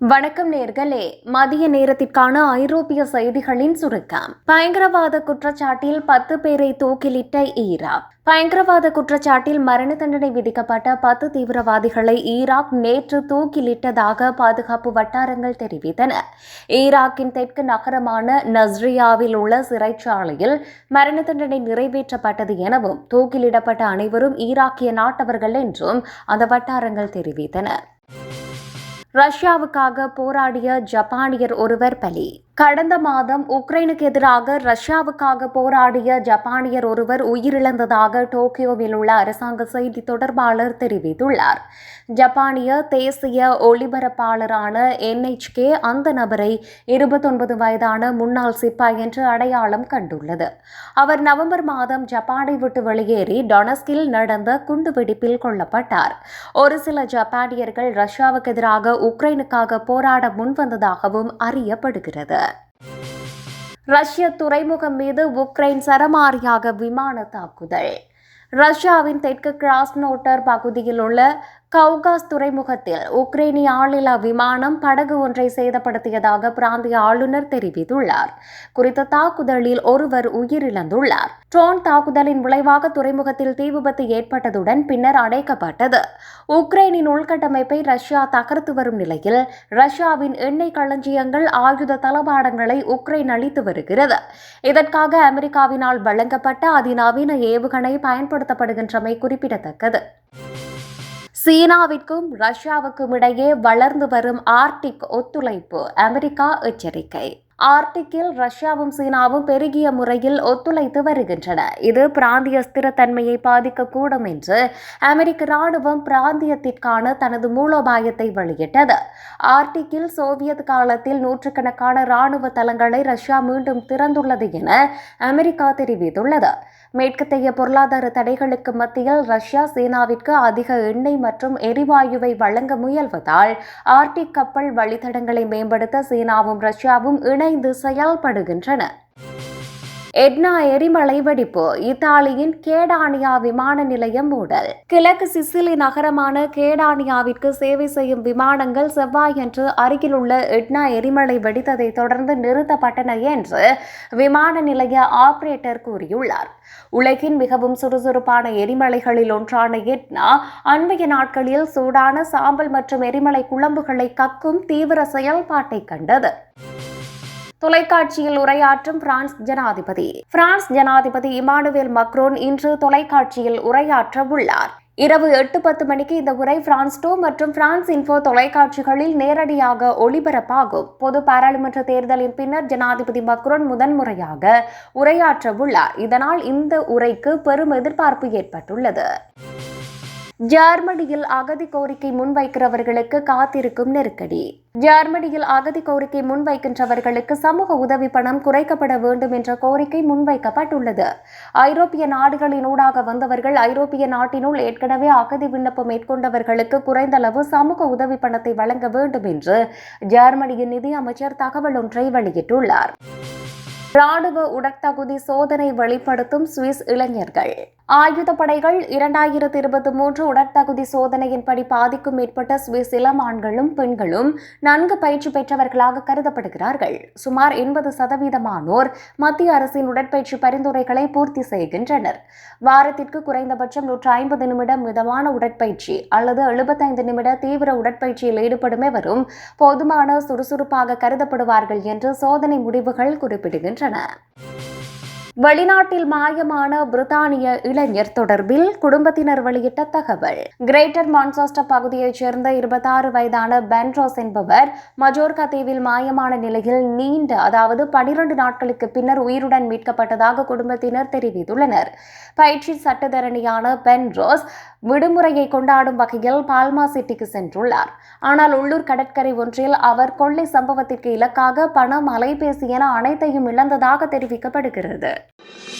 வணக்கம் நேர்களே. மதிய நேரத்திற்கான ஐரோப்பிய செய்திகளின் சுருக்கம். பயங்கரவாத குற்றச்சாட்டில் பத்து பேரை தூக்கிலிட்ட ஈராக். பயங்கரவாத குற்றச்சாட்டில் மரண தண்டனை விதிக்கப்பட்ட பத்து தீவிரவாதிகளை ஈராக் நேற்று தூக்கிலிட்டதாக பாதுகாப்பு வட்டாரங்கள் தெரிவித்தன. ஈராக்கின் தெற்கு நகரமான நஸ்ரியாவில் உள்ள சிறைச்சாலையில் மரண தண்டனை நிறைவேற்றப்பட்டது எனவும் தூக்கிலிடப்பட்ட அனைவரும் ஈராக்கிய நாட்டவர்கள் என்றும் அந்த வட்டாரங்கள் தெரிவித்தன. ரஷ்யாவுக்காக போராடிய ஜப்பானியர் ஒருவர் பலி. கடந்த மாதம் உக்ரைனுக்கு எதிராக ரஷ்யாவுக்காக போராடிய ஜப்பானியர் ஒருவர் உயிரிழந்ததாக டோக்கியோவில் உள்ள அரசாங்க செய்தி தொடர்பாளர் தெரிவித்துள்ளார். ஜப்பானிய தேசிய ஒளிபரப்பாளரான என்ஹெச்கே அந்த நபரை இருபத்தொன்பது வயதான முன்னாள் சிப்பாய் என்று அடையாளம் கண்டுள்ளது. அவர் நவம்பர் மாதம் ஜப்பானை விட்டு வெளியேறி டொனஸ்கில் நடந்த குண்டுவெடிப்பில் கொல்லப்பட்டார். ஒரு சில ஜப்பானியர்கள் ரஷ்யாவுக்கு எதிராக உக்ரைனுக்காக போராட முன்வந்ததாகவும் அறியப்படுகிறது. ரஷ்ய துறைமுகம் மீது உக்ரைன் சரமாரியாக விமான தாக்குதல். ரஷ்யாவின் தெற்கு கிராஸ்னோட்டர் பகுதியில் உள்ள கவுகாஸ் துறைமுகத்தில் உக்ரைனிய ஆளில்லா விமானம் படகு ஒன்றை சேதப்படுத்தியதாக பிராந்திய ஆளுநர் தெரிவித்துள்ளார். குறித்த தாக்குதலில் ஒருவர் உயிரிழந்துள்ளார். ட்ரோன் தாக்குதலின் விளைவாக துறைமுகத்தில் தீ விபத்து ஏற்பட்டதுடன் பின்னர் அடைக்கப்பட்டது. உக்ரைனின் உள்கட்டமைப்பை ரஷ்யா தகர்த்து வரும் நிலையில் ரஷ்யாவின் எண்ணெய் களஞ்சியங்கள் ஆயுத தளபாடங்களை உக்ரைன் அளித்து வருகிறது. இதற்காக அமெரிக்காவினால் வழங்கப்பட்ட அதிநவீன ஏவுகணை பயன்படுத்தப்படுகின்றமை குறிப்பிடத்தக்கது. சீனாவிற்கும் ரஷ்யாவுக்கும் இடையே வளர்ந்து வரும் ஆர்டிக் ஒத்துழைப்பு அமெரிக்கா எச்சரிக்கை. ஆர்டிக்கில் ரஷ்யாவும் சீனாவும் பெருகிய முறையில் ஒத்துழைத்து வருகின்றன. இது பிராந்திய ஸ்திரத்தன்மையை பாதிக்கக்கூடும் என்று அமெரிக்க ராணுவம் பிராந்தியத்திற்கான தனது மூலோபாயத்தை வெளியிட்டது. ஆர்டிக்கில் சோவியத் காலத்தில் நூற்றுக்கணக்கான ராணுவ தளங்களை ரஷ்யா மீண்டும் திறந்துள்ளது என அமெரிக்கா தெரிவித்துள்ளது. மேற்கத்தைய பொருளாதார தடைகளுக்கு மத்தியில் ரஷ்யா சீனாவிற்கு அதிக எண்ணெய் மற்றும் எரிவாயுவை வழங்க முயல்வதால் ஆர்டிக் கப்பல் வழித்தடங்களை மேம்படுத்த சீனாவும் ரஷ்யாவும் இணைந்து செயல்படுகின்றன. எட்னா எரிமலை வெடிப்பு இத்தாலியின் கேடானியா விமான நிலையம் மூடல். கிழக்கு சிசிலி நகரமான கேடானியாவிற்கு சேவை செய்யும் விமானங்கள் செவ்வாயன்று அருகிலுள்ள எட்னா எரிமலை வெடித்ததை தொடர்ந்து நிறுத்தப்பட்டன என்று விமான நிலைய ஆபரேட்டர் கூறியுள்ளார். உலகின் மிகவும் சுறுசுறுப்பான எரிமலைகளில் ஒன்றான எட்னா அண்மைய நாட்களில் சூடான சாம்பல் மற்றும் எரிமலை குழம்புகளை கக்கும் தீவிர செயல்பாட்டை கண்டது. தொலைக்காட்சியில் உரையாற்றும் பிரான்ஸ் ஜனாதிபதி. பிரான்ஸ் ஜனாதிபதி இமானுவேல் மக்ரோன் இன்று தொலைக்காட்சியில் உரையாற்ற உள்ளார். இரவு எட்டு பத்து மணிக்கு இந்த உரை பிரான்ஸ் டூ மற்றும் பிரான்ஸ் இன்ஃபோ தொலைக்காட்சிகளில் நேரடியாக ஒளிபரப்பாகும். பொது பாராளுமன்ற தேர்தலின் பின்னர் ஜனாதிபதி மக்ரோன் முதன்முறையாக உரையாற்ற உள்ளார். இதனால் இந்த உரைக்கு பெரும் எதிர்பார்ப்பு ஏற்பட்டுள்ளது. ஜெர்மனியில் அகதி கோரிக்கை முன்வைக்கிறவர்களுக்கு காத்திருக்கும் நெருக்கடி. ஜெர்மனியில் அகதி கோரிக்கை முன்வைக்கின்றவர்களுக்கு சமூக உதவி பணம் குறைக்கப்பட வேண்டும் என்ற கோரிக்கை முன்வைக்கப்பட்டுள்ளது. ஐரோப்பிய நாடுகளின் ஊடாக வந்தவர்கள் ஐரோப்பிய நாட்டினுள் ஏற்கனவே அகதி விண்ணப்பம் மேற்கொண்டவர்களுக்கு குறைந்தளவு சமூக உதவி பணத்தை வழங்க வேண்டும் என்று ஜெர்மனியின் நிதி அமைச்சர் தகவல் ஒன்றை வெளியிட்டுள்ளார். ராணுவ உடற்தகுதி சோதனை வெளிப்படுத்தும் சுவிஸ் இளைஞர்கள். ஆயுதப்படைகள் இரண்டாயிரத்தி இருபத்தி மூன்று உடற்தகுதி சோதனையின்படி பாதிக்கும் மேற்பட்ட சுவிஸ் இளம் ஆண்களும் பெண்களும் நன்கு பயிற்சி பெற்றவர்களாக கருதப்படுகிறார்கள். சுமார் எண்பது சதவீதமானோர் மத்திய அரசின் உடற்பயிற்சி பரிந்துரைகளை பூர்த்தி செய்கின்றனர். வாரத்திற்கு குறைந்தபட்சம் நூற்று ஐம்பது நிமிடம் மிதமான உடற்பயிற்சி அல்லது எழுபத்தைந்து நிமிட தீவிர உடற்பயிற்சியில் ஈடுபடுமே வரும் போதுமான சுறுசுறுப்பாக கருதப்படுவார்கள் என்று சோதனை முடிவுகள் குறிப்பிடுகின்றன. வருகின்றன வெளிநாட்டில் மாயமான பிரித்தானிய இளைஞர் தொடர்பில் குடும்பத்தினர் வெளியிட்ட தகவல். கிரேட்டர் மான்சாஸ்டர் பகுதியைச் சேர்ந்த இருபத்தாறு வயதான பென்ரோஸ் என்பவர் மஜோர்கா தீவில் மாயமான நிலையில் நீண்ட அதாவது பனிரண்டு நாட்களுக்கு பின்னர் உயிருடன் மீட்கப்பட்டதாக குடும்பத்தினர் தெரிவித்துள்ளனர். பயிற்சி சட்டத்தரணியான பென்ரோஸ் விடுமுறையை கொண்டாடும் வகையில் பால்மா சிட்டிக்கு சென்றுள்ளார். ஆனால் உள்ளூர் கடற்கரை ஒன்றில் அவர் கொள்ளை சம்பவத்திற்கு இலக்காக பணம் அலைபேசி என அனைத்தையும் இழந்ததாக தெரிவிக்கப்படுகிறது. it.